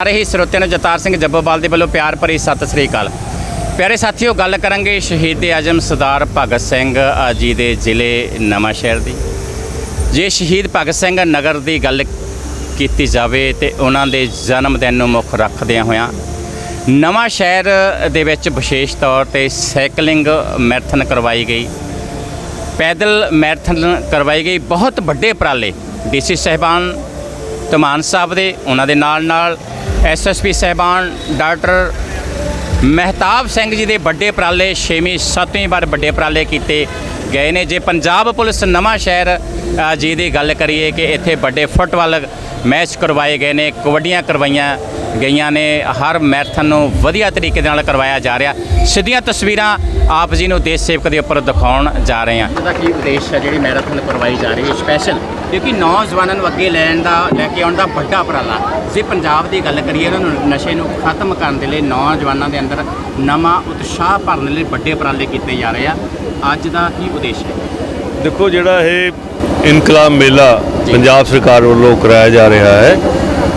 ਸਾਰੇ ਹੀ ਸਰੋਤਿਆਂ ਨੂੰ ਜਤਾਰ ਸਿੰਘ ਜੱਬੋਵਾਲ ਦੇ ਵੱਲੋਂ ਪਿਆਰ ਭਰੀ ਸਤਿ ਸ੍ਰੀ ਅਕਾਲ। ਪਿਆਰੇ ਸਾਥੀਓ ਗੱਲ ਕਰਾਂਗੇ ਸ਼ਹੀਦ ਆਜਮ ਸਰਦਾਰ ਭਗਤ ਸਿੰਘ ਅ, ਜੀ ਦੇ ਜ਼ਿਲ੍ਹੇ ਨਵਾਂ ਸ਼ਹਿਰ ਦੀ। ਜੇ ਸ਼ਹੀਦ ਭਗਤ ਸਿੰਘ ਨਗਰ ਦੀ ਗੱਲ ਕੀਤੀ ਜਾਵੇ ਤੇ ਉਹਨਾਂ ਦੇ ਜਨਮ ਦਿਨ ਨੂੰ ਮੁੱਖ ਰੱਖਦਿਆਂ ਹੋਇਆਂ ਨਵਾਂ ਸ਼ਹਿਰ ਦੇ ਵਿੱਚ ਵਿਸ਼ੇਸ਼ ਤੌਰ ਤੇ ਸਾਈਕਲਿੰਗ ਮੈਰਾਥਨ ਕਰਵਾਈ ਗਈ। ਪੈਦਲ ਮੈਰਾਥਨ ਕਰਵਾਈ ਗਈ। ਬਹੁਤ ਵੱਡੇ ਉਪਰਾਲੇ ਡੀਸੀ ਸਹਿਬਾਨ ਧਮਾਨ ਸਾਹਿਬ ਦੇ ਉਹਨਾਂ ਦੇ ਨਾਲ ਨਾਲ ਐਸਐਸਪੀ ਸਹਿਬਾਨ ਡਾਕਟਰ ਮਹਿਤਾਬ ਸਿੰਘ ਜੀ ਦੇ ਵੱਡੇ ਉਪਰਾਲੇ 6ਵੀਂ 7ਵੀਂ ਵਾਰ ਵੱਡੇ ਉਪਰਾਲੇ ਕੀਤੇ। ਗਏ ਨੇ। ਜੇ ਪੰਜਾਬ ਪੁਲਿਸ ਨਵਾਂ ਸ਼ਹਿਰ ਜੀ ਦੀ ਗੱਲ ਕਰੀਏ ਕਿ ਇੱਥੇ ਵੱਡੇ ਫੁੱਟਬਾਲ ਮੈਚ ਕਰਵਾਏ ਗਏ ਨੇ, ਕਬੱਡੀਆਂ ਕਰਵਾਈਆਂ ਗਈਆਂ ਨੇ। ਹਰ ਮੈਰਾਥਨ ਨੂੰ ਵਧੀਆ ਤਰੀਕੇ ਦੇ ਨਾਲ ਕਰਵਾਇਆ ਜਾ ਰਿਹਾ। ਸਿੱਧੀਆਂ ਤਸਵੀਰਾਂ ਆਪ ਜੀ ਨੂੰ ਦੇਸ਼ ਸੇਵਕ ਦੇ ਉੱਪਰ ਦਿਖਾਉਣ ਜਾ ਰਹੇ ਹਾਂ। ਇਹਦਾ ਕੀ ਉਦੇਸ਼ ਹੈ ਜਿਹੜੀ ਮੈਰਾਥਨ ਕਰਵਾਈ ਜਾ ਰਹੀ ਹੈ ਸਪੈਸ਼ਲ ਕਿਉਂਕਿ ਨੌਜਵਾਨਾਂ ਨੂੰ ਅੱਗੇ ਲੈਣ ਦਾ, ਲੈ ਕੇ ਆਉਣ ਦਾ ਵੱਡਾ ਉਪਰਾਲਾ। ਜੇ ਪੰਜਾਬ ਦੀ ਗੱਲ ਕਰੀਏ ਉਹਨਾਂ ਨੂੰ ਨਸ਼ੇ ਨੂੰ ਖਤਮ ਕਰਨ ਦੇ ਲਈ ਨੌਜਵਾਨਾਂ ਦੇ ਅੰਦਰ ਨਵਾਂ ਉਤਸ਼ਾਹ ਭਰਨ ਲਈ ਵੱਡੇ ਉਪਰਾਲੇ ਕੀਤੇ ਜਾ ਰਹੇ ਆ। ਅੱਜ ਦਾ ਕੀ ਉਦੇਸ਼ ਹੈ? ਦੇਖੋ ਜਿਹੜਾ ਇਹ ਇਨਕਲਾਬ ਮੇਲਾ। ਪੰਜਾਬ ਸਰਕਾਰ ਵੱਲੋਂ ਕਰਾਇਆ ਜਾ ਰਿਹਾ ਹੈ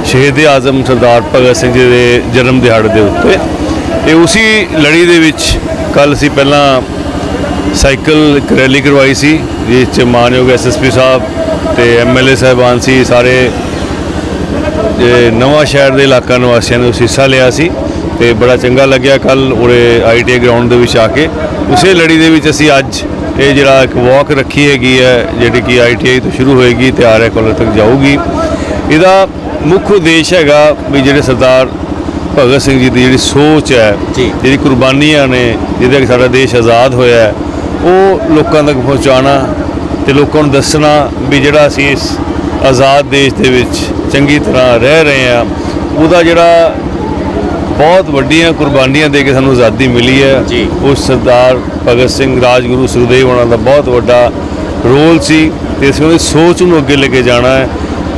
ਸ਼ਹੀਦ ਆਜ਼ਮ ਸਰਦਾਰ ਭਗਤ ਸਿੰਘ ਜੀ ਦੇ ਜਨਮ ਦਿਹਾੜੇ ਦੇ ਉੱਤੇ। ਇਹ ਉਸੇ ਲੜੀ ਦੇ ਵਿੱਚ ਕੱਲ ਅਸੀਂ ਪਹਿਲਾਂ ਸਾਈਕਲ ਰੈਲੀ ਕਰਵਾਈ ਸੀ ਜਿਸ 'ਚ ਮਾਨਯੋਗ ਐਸਐਸਪੀ ਸਾਹਿਬ ਤੇ ਐਮਐਲਏ ਸਾਹਿਬਾਨ ਸੀ ਸਾਰੇ ਇਹ ਨਵਾਂ ਸ਼ਹਿਰ ਦੇ ਇਲਾਕਾ ਨਿਵਾਸੀਆਂ ਨੇ ਉਸ ਹਿੱਸਾ ਲਿਆ ਸੀ। ਤੇ ਬੜਾ ਚੰਗਾ ਲੱਗਿਆ ਕੱਲ ਉਰੇ ਆਈਟੀਆਈ ਗਰਾਊਂਡ ਦੇ ਵਿੱਚ ਆ ਕੇ ਉਸੇ ਲੜੀ ਦੇ ਵਿੱਚ ਅਸੀਂ ਅੱਜ ਇਹ ਜਿਹੜਾ ਇੱਕ ਵਾਕ ਰੱਖੀ ਹੈਗੀ ਹੈ ਜਿਹੜੀ ਕਿ ਆਈਟੀਆਈ ਤੋਂ ਸ਼ੁਰੂ ਹੋਏਗੀ ਤੇ ਆਰਏ ਕਾਲਜ ਤੱਕ ਜਾਊਗੀ ਇਹਦਾ ਮੁੱਖ ਉਦੇਸ਼ ਹੈਗਾ ਵੀ ਜਿਹੜੇ ਸਰਦਾਰ ਭਗਤ ਸਿੰਘ ਜੀ ਦੀ ਜਿਹੜੀ ਸੋਚ ਹੈ। ਜਿਹੜੀ ਕੁਰਬਾਨੀਆਂ ਨੇ ਜਿਹਦੇ ਕਰਕੇ ਸਾਡਾ ਦੇਸ਼ ਆਜ਼ਾਦ ਹੋਇਆ ਉਹ ਲੋਕਾਂ ਤੱਕ ਪਹੁੰਚਾਉਣਾ ਤੇ ਲੋਕਾਂ ਨੂੰ ਦੱਸਣਾ ਵੀ ਜਿਹੜਾ ਅਸੀਂ ਇਸ ਆਜ਼ਾਦ ਦੇਸ਼ ਦੇ ਵਿੱਚ ਚੰਗੀ ਤਰ੍ਹਾਂ ਰਹਿ ਰਹੇ ਹਾਂ ਉਹਦਾ ਜਿਹੜਾ ਬਹੁਤ ਵੱਡੀਆਂ ਕੁਰਬਾਨੀਆਂ ਦੇ ਕੇ ਸਾਨੂੰ ਆਜ਼ਾਦੀ ਮਿਲੀ ਹੈ। ਉਸ ਸਰਦਾਰ ਭਗਤ ਸਿੰਘ ਰਾਜਗੁਰੂ ਸੁਖਦੇਵ ਉਹਨਾਂ ਦਾ ਬਹੁਤ ਵੱਡਾ ਰੋਲ ਸੀ ਤੇ ਅਸੀਂ ਉਹਦੀ ਸੋਚ ਨੂੰ ਅੱਗੇ ਲੈ ਕੇ ਜਾਣਾ ਹੈ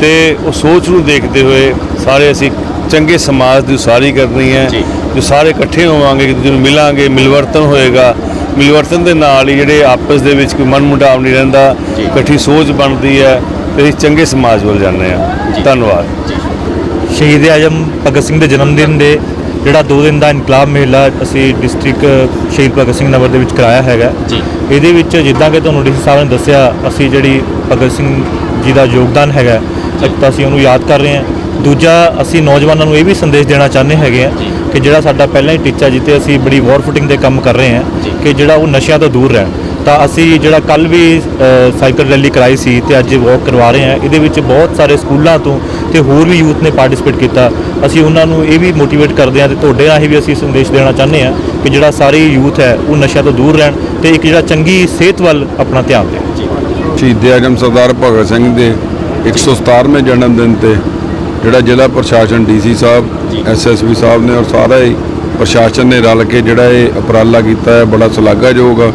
ਤੇ ਉਹ ਸੋਚ ਨੂੰ ਦੇਖਦੇ ਹੋਏ ਸਾਰੇ ਅਸੀਂ ਚੰਗੇ ਸਮਾਜ ਦੀ ਉਸਾਰੀ ਕਰਨੀ ਹੈ ਜੀ। ਸਾਰੇ ਇਕੱਠੇ ਹੋਵਾਂਗੇ ਇੱਕ ਦੂਜੇ ਨੂੰ ਮਿਲਾਂਗੇ ਮਿਲਵਰਤਨ ਹੋਏਗਾ ਮਿਲਵਰਤਨ ਦੇ ਨਾਲ ਹੀ ਜਿਹੜੇ ਆਪਸ ਦੇ ਵਿੱਚ ਕੋਈ ਮਨਮੁਟਾਵ ਨਹੀਂ ਰਹਿੰਦਾ। ਇਕੱਠੀ ਸੋਚ ਬਣਦੀ ਹੈ ਤੇ ਅਸੀਂ ਚੰਗੇ ਸਮਾਜ ਵੱਲ ਜਾਂਦੇ ਹਾਂ। ਧੰਨਵਾਦ ਸ਼ਹੀਦ ਆਜਮ ਭਗਤ ਸਿੰਘ ਦੇ ਜਨਮ ਦਿਨ ਦੇ ਜਿਹੜਾ 2 ਦਿਨ ਦਾ ਇਨਕਲਾਬ ਮੇਲਾ ਅਸੀਂ ਡਿਸਟ੍ਰਿਕਟ ਸ਼ਹੀਦ ਭਗਤ ਸਿੰਘ ਨਗਰ ਦੇ ਵਿੱਚ ਕਰਾਇਆ ਹੈਗਾ। ਜੀ। ਇਹਦੇ ਵਿੱਚ ਜਿੱਦਾਂ ਕਿ ਤੁਹਾਨੂੰ ਡੀਸੀ ਸਾਹਿਬ ਨੇ ਦੱਸਿਆ ਅਸੀਂ ਜਿਹੜੀ ਭਗਤ ਸਿੰਘ ਜੀ ਦਾ ਯੋਗਦਾਨ ਹੈਗਾ ਇੱਕ ਤਾਂ ਅਸੀਂ ਉਹਨੂੰ ਯਾਦ ਕਰ ਰਹੇ ਹਾਂ। ਦੂਜਾ ਅਸੀਂ ਨੌਜਵਾਨਾਂ ਨੂੰ ਇਹ ਵੀ ਸੰਦੇਸ਼ ਦੇਣਾ ਚਾਹੁੰਦੇ ਹੈਗੇ ਆ। ਕਿ ਜਿਹੜਾ ਸਾਡਾ ਪਹਿਲਾਂ ਹੀ ਟੀਚਾ ਜਿੱਤੇ ਅਸੀਂ ਬੜੀ ਵਾਰ ਫੁਟਿੰਗ ਦੇ ਕੰਮ ਕਰ ਰਹੇ। ਹਾਂ ਕਿ ਜਿਹੜਾ ਉਹ ਨਸ਼ਿਆਂ ਤੋਂ ਦੂਰ ਰਹਿਣ। ਤਾਂ ਅਸੀਂ ਜਿਹੜਾ ਕੱਲ ਵੀ ਸਾਈਕਲ ਰੈਲੀ ਕਰਾਈ ਸੀ ਤੇ ਅੱਜ ਵਾਕ ਕਰਵਾ ਰਹੇ ਹਾਂ। ਇਹਦੇ ਵਿੱਚ ਬਹੁਤ ਸਾਰੇ ਸਕੂਲਾਂ ਤੋਂ ਤੇ ਹੋਰ ਵੀ ਯੂਥ ਨੇ ਪਾਰਟਿਸਿਪੇਟ ਕੀਤਾ। ਅਸੀਂ ਉਹਨਾਂ ਨੂੰ ਇਹ ਵੀ ਮੋਟੀਵੇਟ ਕਰਦੇ ਹਾਂ ਤੇ ਤੁਹਾਡੇ ਰਾਹੀਂ ਵੀ ਅਸੀਂ ਸੰਦੇਸ਼ ਦੇਣਾ ਚਾਹੁੰਦੇ ਹਾਂ ਕਿ ਜਿਹੜਾ ਸਾਰੀ ਯੂਥ ਹੈ, ਉਹ ਨਸ਼ਿਆਂ ਤੋਂ ਦੂਰ ਰਹਿਣ ਤੇ ਇੱਕ ਜਿਹੜਾ ਚੰਗੀ ਸਿਹਤ ਵੱਲ ਆਪਣਾ ਧਿਆਨ ਦੇਣ। ਜੀ ਸ਼ਹੀਦ ਆਜਮ ਸਰਦਾਰ ਭਗਤ ਸਿੰਘ ਦੇ 117ਵੇਂ ਜਨਮ ਦਿਨ ਤੇ ਜਿਹੜਾ ਜ਼ਿਲ੍ਹਾ ਪ੍ਰਸ਼ਾਸਨ ਡੀਸੀ ਸਾਹਿਬ ਜੀ। ਐਸਐਸਪੀ ਸਾਹਿਬ ਨੇ ਔਰ ਸਾਰਾ ਹੀ ਪ੍ਰਸ਼ਾਸਨ ਨੇ ਰਲ ਕੇ ਜਿਹੜਾ ਇਹ ਉਪਰਾਲਾ ਕੀਤਾ ਹੈ, ਬੜਾ ਸ਼ਲਾਘਾਯੋਗ ਆ।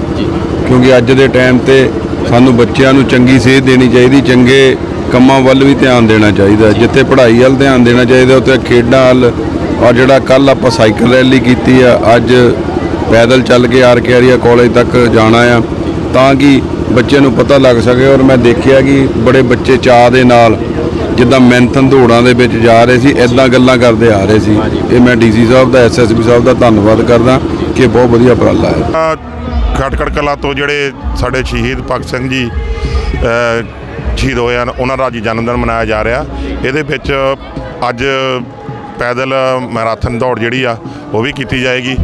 ਕਿਉਂਕਿ ਅੱਜ ਦੇ ਟਾਈਮ ਤੇ ਸਾਨੂੰ ਬੱਚਿਆਂ ਨੂੰ ਚੰਗੀ ਸੇਧ ਦੇਣੀ ਚਾਹੀਦੀ, ਚੰਗੇ ਕੰਮਾਂ ਵੱਲ ਵੀ ਧਿਆਨ ਦੇਣਾ ਚਾਹੀਦਾ ਜਿੱਥੇ ਪੜ੍ਹਾਈ ਵੱਲ ਧਿਆਨ ਦੇਣਾ ਚਾਹੀਦਾ, ਉੱਥੇ ਖੇਡਾਂ ਵੱਲ ਔਰ ਜਿਹੜਾ ਕੱਲ ਆਪਾਂ ਸਾਈਕਲ ਰੈਲੀ ਕੀਤੀ ਆ, ਅੱਜ ਪੈਦਲ ਚੱਲ ਕੇ ਆਰ ਕੇ ਆਰੀਆ ਕਾਲਜ ਤੱਕ ਜਾਣਾ ਆ, ਤਾਂ ਕਿ ਬੱਚੇ ਨੂੰ ਪਤਾ ਲੱਗ ਸਕੇ ਔਰ ਮੈਂ ਦੇਖਿਆ ਕਿ ਬੜੇ ਬੱਚੇ ਚਾਅ ਦੇ ਨਾਲ ਜਿੱਦਾਂ ਮੈਂਥਨ ਦੌੜਾਂ ਦੇ ਵਿੱਚ ਜਾ ਰਹੇ ਸੀ ਇਦਾਂ ਗੱਲਾਂ ਕਰਦੇ ਆ ਰਹੇ ਸੀ। ਇਹ ਮੈਂ ਡੀਸੀ ਸਾਹਿਬ ਦਾ ਐਸਐਸਪੀ ਸਾਹਿਬ ਦਾ ਧੰਨਵਾਦ ਕਰਦਾ ਕਿ ਬਹੁਤ ਵਧੀਆ ਉਪਰਾਲਾ ਹੈ। ਖਟਕੜ ਕਲਾ ਤੋਂ ਜਿਹੜੇ ਸਾਡੇ ਸ਼ਹੀਦ ਭਗਤ ਸਿੰਘ ਜੀ ਸ਼ਹੀਦ ਹੋਏ ਹਨ, ਉਹਨਾਂ ਦਾ ਅੱਜ ਜਨਮ ਦਿਨ ਮਨਾਇਆ ਜਾ ਰਿਹਾ। ਇਹਦੇ ਵਿੱਚ ਅੱਜ ਪੈਦਲ ਮੈਰਾਥਨ ਦੌੜ ਜਿਹੜੀ ਆ, ਉਹ ਵੀ ਕੀਤੀ ਜਾਏਗੀ।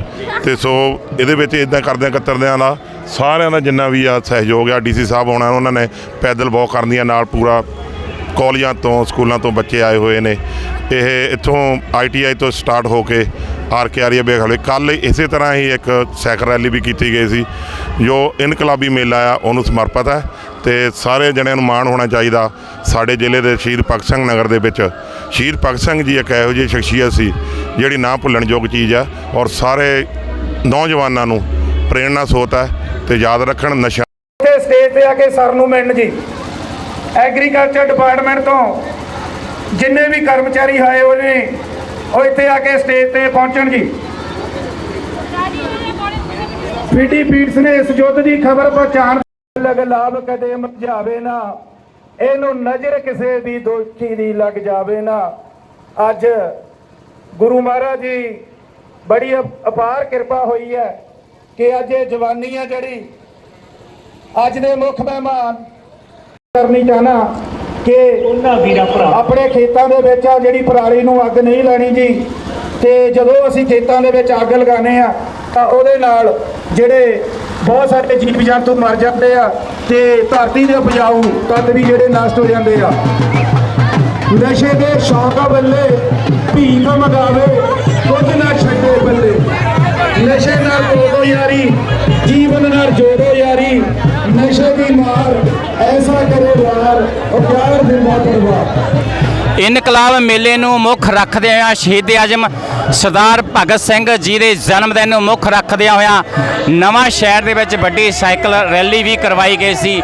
ਤੇ ਸੋ ਇਹਦੇ ਵਿੱਚ ਇਦਾਂ ਕਰਦਿਆਂ ਕਤਰਦਿਆਂ ਦਾ ਸਾਰਿਆਂ ਦਾ ਜਿੰਨਾ ਵੀ ਆ ਸਹਿਯੋਗ ਆ, ਡੀਸੀ ਸਾਹਿਬ ਹੋਣਾ, ਉਹਨਾਂ ਨੇ ਪੈਦਲ ਵਾਕ ਕਰਨ ਦੀਆਂ ਨਾਲ ਪੂਰਾ ਕਾਲਜਾਂ ਤੋਂ, ਸਕੂਲਾਂ ਤੋਂ ਬੱਚੇ ਆਏ ਹੋਏ ਨੇ। ਇਹ ਇੱਥੋਂ ਆਈਟੀਆਈ ਤੋਂ ਸਟਾਰਟ ਹੋ ਕੇ ਆਰ ਕੇ ਆਰੀਆ ਬੇਖਲੇ ਕੱਲ ਇਸੇ ਤਰ੍ਹਾਂ ਹੀ ਇੱਕ ਸਾਈਕਲ ਰੈਲੀ ਵੀ ਕੀਤੀ ਗਈ ਸੀ, ਜੋ ਇਨਕਲਾਬੀ ਮੇਲਾ ਆ, ਉਹਨੂੰ ਸਮਰਪਿਤ ਹੈ ਤੇ ਸਾਰੇ ਜਣਿਆਂ ਨੂੰ ਮਾਣ ਹੋਣਾ ਚਾਹੀਦਾ। ਸਾਡੇ ਜ਼ਿਲ੍ਹੇ ਦੇ ਸ਼ਹੀਦ ਭਗਤ ਸਿੰਘ ਨਗਰ ਦੇ ਵਿੱਚ, ਸ਼ਹੀਦ ਭਗਤ ਸਿੰਘ ਜੀ ਇੱਕ ਇਹੋ ਜਿਹੀ ਸ਼ਖਸੀਅਤ ਸੀ, ਜਿਹੜੀ ਨਾ ਭੁੱਲਣਯੋਗ ਚੀਜ਼ ਆ ਔਰ ਸਾਰੇ ਨੌਜਵਾਨਾਂ ਨੂੰ ਪ੍ਰੇਰਣਾ ਸੋਤ ਹੈ ਤੇ ਯਾਦ ਰੱਖਣ ਨਸ਼ਾ ਸਟੇਜ ਤੇ ਆ ਕੇ ਸਰ ਨੂੰ ਮਿਲਣ ਜੀ। ਐਗਰੀਕਲਚਰ ਡਿਪਾਰਟਮੈਂਟ ਤੋਂ ਜਿੰਨੇ ਵੀ ਕਰਮਚਾਰੀ ਆਏ ਹੋਏ ਨੇ, ਉਹ ਇੱਥੇ ਆ ਕੇ ਸਟੇਜ ਤੇ ਪਹੁੰਚਣ ਜੀ। ਪੀਟੀ ਪੀਟਸ ਨੇ ਇਸ ਯੁੱਧ ਦੀ ਖਬਰ ਪਹੁੰਚਾਉਣ ਲਗ ਲਾਭ ਕਦੇ ਮਝਾਵੇ ਨਾ, ਇਹਨੂੰ ਨਜ਼ਰ ਕਿਸੇ ਦੀ ਦੋਸ਼ੀ ਦੀ ਲੱਗ ਜਾਵੇ ਨਾ। ਅੱਜ ਗੁਰੂ ਮਹਾਰਾਜ ਜੀ ਬੜੀ ਅਪ- ਅਪਾਰ ਕਿਰਪਾ ਹੋਈ ਹੈ ਕਿ ਅੱਜ ਇਹ ਜਵਾਨੀ ਆ ਜਿਹੜੀ, ਅੱਜ ਦੇ ਮੁੱਖ ਮਹਿਮਾਨ ਕਰਨੀ ਚਾਹਨਾ ਕਿ ਉਹਨਾਂ ਵੀਰਾਂ ਭਰਾ। ਆਪਣੇ ਖੇਤਾਂ ਦੇ ਵਿੱਚ ਆ ਜਿਹੜੀ ਪਰਾਲੀ ਨੂੰ ਅੱਗ ਨਹੀਂ ਲਾਣੀ ਜੀ ਤੇ ਜਦੋਂ ਅਸੀਂ ਖੇਤਾਂ ਦੇ ਵਿੱਚ ਅੱਗ ਲਗਾਉਂਦੇ ਆ ਤਾਂ ਉਹਦੇ ਨਾਲ ਜਿਹੜੇ ਬਹੁਤ ਸਾਰੇ ਜੀਵ ਜੰਤੂ ਮਰ ਜਾਂਦੇ ਆ ਤੇ ਧਰਤੀ ਦੇ ਉਪਜਾਊ ਤੱਤ ਵੀ ਜਿਹੜੇ ਨਸ਼ਟ ਹੋ ਜਾਂਦੇ ਆ। ਨਸ਼ੇ ਦੇ ਸ਼ੌਕ ਬੱਲੇ ਭੀਖ ਮਗਾਵੇ ਕੁਝ ਨਾ ਛੱਡੇ ਬੱਲੇ। ਨਸ਼ੇ ਨਾਲ ਤੋੜੋ ਯਾਰੀ, ਜੀਵਨ ਨਾਲ ਜੋੜੋ ਯਾਰੀ, ਨਸ਼ੇ ਦੀ ਮਾਰ, ਐਸਾ ਕਰੇ ਵਾਰ ਉਹ ਪਿਆਰ ਦਿੰਦਾ ਪਰਵਾਰ ਇਨਕਲਾਬ ਮੇਲੇ ਨੂੰ ਮੁੱਖ ਰੱਖਦਿਆਂ ਹੋਇਆ ਸ਼ਹੀਦ ਆਜਮ ਸਰਦਾਰ ਭਗਤ ਸਿੰਘ ਜੀ ਦੇ ਜਨਮ ਦਿਨ ਨੂੰ ਮੁੱਖ ਰੱਖਦਿਆਂ ਹੋਇਆ ਨਵਾਂ ਸ਼ਹਿਰ ਦੇ ਵਿੱਚ ਵੱਡੀ ਸਾਈਕਲ ਰੈਲੀ ਵੀ ਕਰਵਾਈ ਗਈ ਸੀ।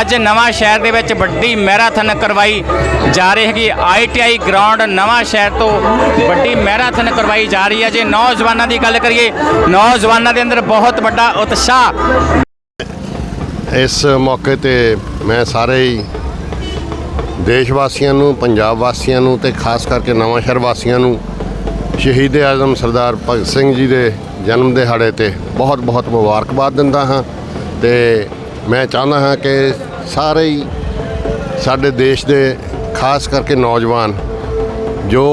ਅੱਜ ਨਵਾਂ ਸ਼ਹਿਰ ਦੇ ਵਿੱਚ ਵੱਡੀ ਮੈਰਾਥਨ ਕਰਵਾਈ ਜਾ ਰਹੀ ਹੈਗੀ। ਆਈਟੀਆਈ ਗਰਾਊਂਡ ਨਵਾਂ ਸ਼ਹਿਰ ਤੋਂ ਵੱਡੀ ਮੈਰਾਥਨ ਕਰਵਾਈ ਜਾ ਰਹੀ ਹੈ। ਜੇ ਨੌਜਵਾਨਾਂ ਦੀ ਗੱਲ ਕਰੀਏ ਨੌਜਵਾਨਾਂ ਦੇ ਅੰਦਰ ਬਹੁਤ ਵੱਡਾ ਉਤਸ਼ਾਹ। ਇਸ ਮੌਕੇ ਤੇ ਮੈਂ ਸਾਰੇ ਹੀ ਦੇਸ਼ ਵਾਸੀਆਂ ਨੂੰ, ਪੰਜਾਬ ਵਾਸੀਆਂ ਨੂੰ ਤੇ ਖਾਸ ਕਰਕੇ ਨਵਾਂ ਸ਼ਹਿਰ ਵਾਸੀਆਂ ਨੂੰ ਸ਼ਹੀਦ ਆਜ਼ਮ ਸਰਦਾਰ ਭਗਤ ਸਿੰਘ ਜੀ ਦੇ ਜਨਮ ਦਿਹਾੜੇ ਤੇ ਬਹੁਤ ਬਹੁਤ ਮੁਬਾਰਕਬਾਦ ਦਿੰਦਾ ਹਾਂ ਤੇ ਮੈਂ ਚਾਹੁੰਦਾ ਹਾਂ ਕਿ ਸਾਰੇ ਹੀ ਸਾਡੇ ਦੇਸ਼ ਦੇ ਖਾਸ ਕਰਕੇ ਨੌਜਵਾਨ ਜੋ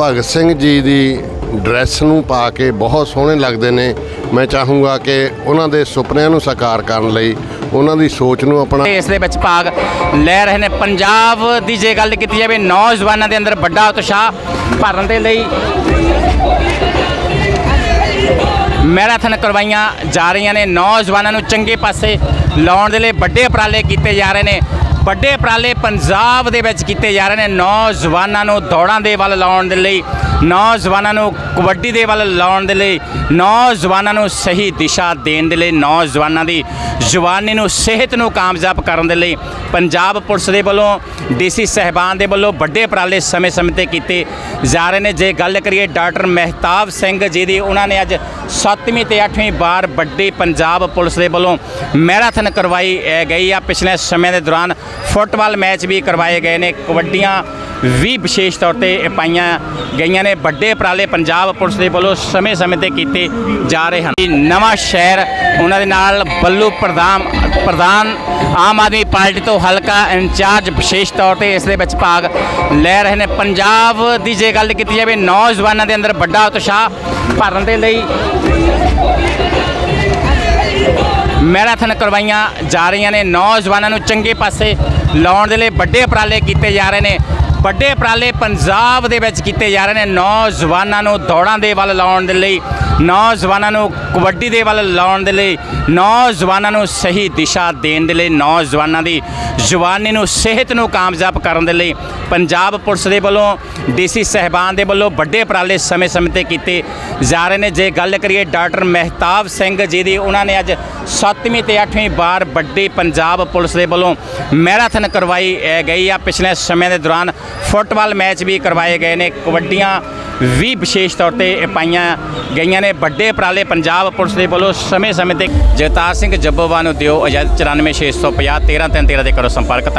ਭਗਤ ਸਿੰਘ ਜੀ ਦੀ ਡਰੈਸ ਨੂੰ ਪਾ ਕੇ ਬਹੁਤ ਸੋਹਣੇ ਲੱਗਦੇ ਨੇ। ਮੈਂ ਚਾਹੂੰਗਾ ਕਿ ਉਹਨਾਂ ਦੇ ਸੁਪਨਿਆਂ ਨੂੰ ਸਾਕਾਰ ਕਰਨ ਲਈ ਉਹਨਾਂ ਦੀ ਸੋਚ ਨੂੰ ਆਪਣਾ ਇਸ ਦੇ ਵਿੱਚ ਭਾਗ ਲੈ ਰਹੇ ਨੇ। ਪੰਜਾਬ ਦੀ ਜੇ ਗੱਲ ਕੀਤੀ ਜਾਵੇ, ਨੌਜਵਾਨਾਂ ਦੇ ਅੰਦਰ ਵੱਡਾ ਉਤਸ਼ਾਹ ਭਰਨ ਦੇ ਲਈ ਮੈਰਾਥਨ ਕਰਵਾਈਆਂ ਜਾ ਰਹੀਆਂ ਨੇ। ਨੌਜਵਾਨਾਂ ਨੂੰ ਚੰਗੇ ਪਾਸੇ ਲਾਉਣ ਦੇ ਲਈ ਵੱਡੇ ਉਪਰਾਲੇ ਕੀਤੇ ਜਾ ਰਹੇ ਨੇ। ਵੱਡੇ ਉਪਰਾਲੇ ਪੰਜਾਬ ਦੇ ਵਿੱਚ ਕੀਤੇ ਜਾ ਰਹੇ ਨੇ। ਨੌਜਵਾਨਾਂ ਨੂੰ ਦੌੜਾਂ ਦੇ ਵੱਲ ਲਾਉਣ ਦੇ ਲਈ ਨੌਜਵਾਨਾਂ ਨੂੰ ਕਬੱਡੀ ਦੇ ਵੱਲ ਲਾਉਣ ਦੇ ਲਈ, ਨੌਜਵਾਨਾਂ ਨੂੰ ਸਹੀ ਦਿਸ਼ਾ ਦੇਣ ਦੇ ਲਈ, ਨੌਜਵਾਨਾਂ ਦੀ ਜਵਾਨੀ ਨੂੰ, ਸਿਹਤ ਨੂੰ ਕਾਮਯਾਬ ਕਰਨ ਦੇ ਲਈ ਪੰਜਾਬ ਪੁਲਿਸ ਦੇ ਵੱਲੋਂ, ਡੀਸੀ ਸਹਿਬਾਨ ਦੇ ਵੱਲੋਂ ਵੱਡੇ ਉਪਰਾਲੇ ਸਮੇਂ-ਸਮੇਂ ਤੇ ਕੀਤੇ ਜਾ ਰਹੇ ਨੇ। ਜੇ ਗੱਲ ਕਰੀਏ ਡਾਕਟਰ ਮਹਿਤਾਬ ਸਿੰਘ ਜੀ ਦੀ, ਉਹਨਾਂ ਨੇ ਅੱਜ 7ਵੀਂ ਤੇ 8ਵੀਂ ਵਾਰ ਵੱਡੀ ਪੰਜਾਬ ਪੁਲਿਸ ਦੇ ਵੱਲੋਂ ਮੈਰਾਥਨ ਕਰਵਾਈ ਗਈ ਆ। ਪਿਛਲੇ ਸਮੇਂ ਦੇ ਦੌਰਾਨ ਫੁੱਟਬਾਲ ਮੈਚ ਵੀ ਕਰਵਾਏ ਗਏ ਨੇ। ਕਬੱਡੀਆਂ ਵੀ ਵਿਸ਼ੇਸ਼ ਤੌਰ ਤੇ ਪਾਈਆਂ ਗਈਆਂ ਨੇ। ਵੱਡੇ ਉਪਰਾਲੇ ਪੰਜਾਬ ਪੁਲਿਸ ਦੇ ਵੱਲੋਂ ਸਮੇਂ-ਸਮੇਂ ਤੇ ਕੀਤੇ ਜਾ ਰਹੇ ਹਨ। ਨਵਾਂ ਸ਼ਹਿਰ, ਉਹਨਾਂ ਦੇ ਨਾਲ ਬੱਲੂ ਪ੍ਰਧਾਨ ਪ੍ਰਧਾਨ ਆਮ ਆਦਮੀ ਪਾਰਟੀ ਤੋਂ ਹਲਕਾ ਇੰਚਾਰਜ ਵਿਸ਼ੇਸ਼ ਤੌਰ ਤੇ ਇਸ ਦੇ ਵਿੱਚ ਭਾਗ ਲੈ ਰਹੇ ਨੇ। ਪੰਜਾਬ ਦੀ ਜੇ ਗੱਲ ਕੀਤੀ ਜਾਵੇ, ਨੌਜਵਾਨਾਂ ਦੇ ਅੰਦਰ ਵੱਡਾ ਉਤਸ਼ਾਹ ਭਰਨ ਦੇ ਲਈ ਮੈਰਾਥਨ ਕਰਵਾਈਆਂ ਜਾ ਰਹੀਆਂ ਨੇ। ਨੌਜਵਾਨਾਂ ਨੂੰ ਚੰਗੇ ਪਾਸੇ ਲਾਉਣ ਦੇ ਲਈ ਵੱਡੇ ਉਪਰਾਲੇ ਕੀਤੇ ਜਾ ਰਹੇ ਨੇ। ਵੱਡੇ ਉਪਰਾਲੇ ਪੰਜਾਬ ਦੇ ਵਿੱਚ ਕੀਤੇ ਜਾ ਰਹੇ ਨੇ। ਨੌਜਵਾਨਾਂ ਨੂੰ ਦੌੜਾਂ ਦੇ ਵੱਲ ਲਾਉਣ ਦੇ ਲਈ, ਨੌਜਵਾਨਾਂ ਨੂੰ ਕਬੱਡੀ ਦੇ ਵੱਲ ਲਾਉਣ ਦੇ ਲਈ, ਨੌਜਵਾਨਾਂ ਨੂੰ ਸਹੀ ਦਿਸ਼ਾ ਦੇਣ ਦੇ ਲਈ, ਨੌਜਵਾਨਾਂ ਦੀ ਜਵਾਨੀ ਨੂੰ, ਸਿਹਤ ਨੂੰ ਕਾਮਯਾਬ ਕਰਨ ਦੇ ਲਈ ਪੰਜਾਬ ਪੁਲਿਸ ਦੇ ਵੱਲੋਂ, ਡੀਸੀ ਸਹਿਬਾਨ ਦੇ ਵੱਲੋਂ ਵੱਡੇ ਉਪਰਾਲੇ ਸਮੇਂ-ਸਮੇਂ ਤੇ ਕੀਤੇ ਜਾ ਰਹੇ ਨੇ। ਜੇ ਗੱਲ ਕਰੀਏ ਡਾਕਟਰ ਮਹਿਤਾਬ ਸਿੰਘ ਜੀ ਦੀ, ਉਹਨਾਂ ਨੇ ਅੱਜ 7ਵੀਂ ਤੇ 8ਵੀਂ ਵਾਰ ਵੱਡੀ ਪੰਜਾਬ ਪੁਲਿਸ ਦੇ ਵੱਲੋਂ ਮੈਰਾਥਨ ਕਰਵਾਈ ਗਈ ਆ ਪਿਛਲੇ ਸਮੇਂ ਦੇ ਦੌਰਾਨ। ਫੁੱਟਬਾਲ ਮੈਚ ਵੀ ਕਰਵਾਏ ਗਏ ਨੇ। ਕਬੱਡੀਆਂ ਵੀ ਵਿਸ਼ੇਸ਼ ਤੌਰ ਤੇ ਪਾਈਆਂ ਗਈਆਂ ਨੇ। ਵੱਡੇ ਉਪਰਾਲੇ ਪੰਜਾਬ ਪੁਲਿਸ ਦੇ ਵੱਲੋਂ ਸਮੇਂ-ਸਮੇਂ ਤੇ। ਜਗਤਾਰ ਸਿੰਘ ਜੱਬੋਵਾ ਨੂੰ ਦਿਓ ਇਜਾਜ਼ਤ। 94650 13 13 ਦੇ ਕਰੋ ਸੰਪਰਕ।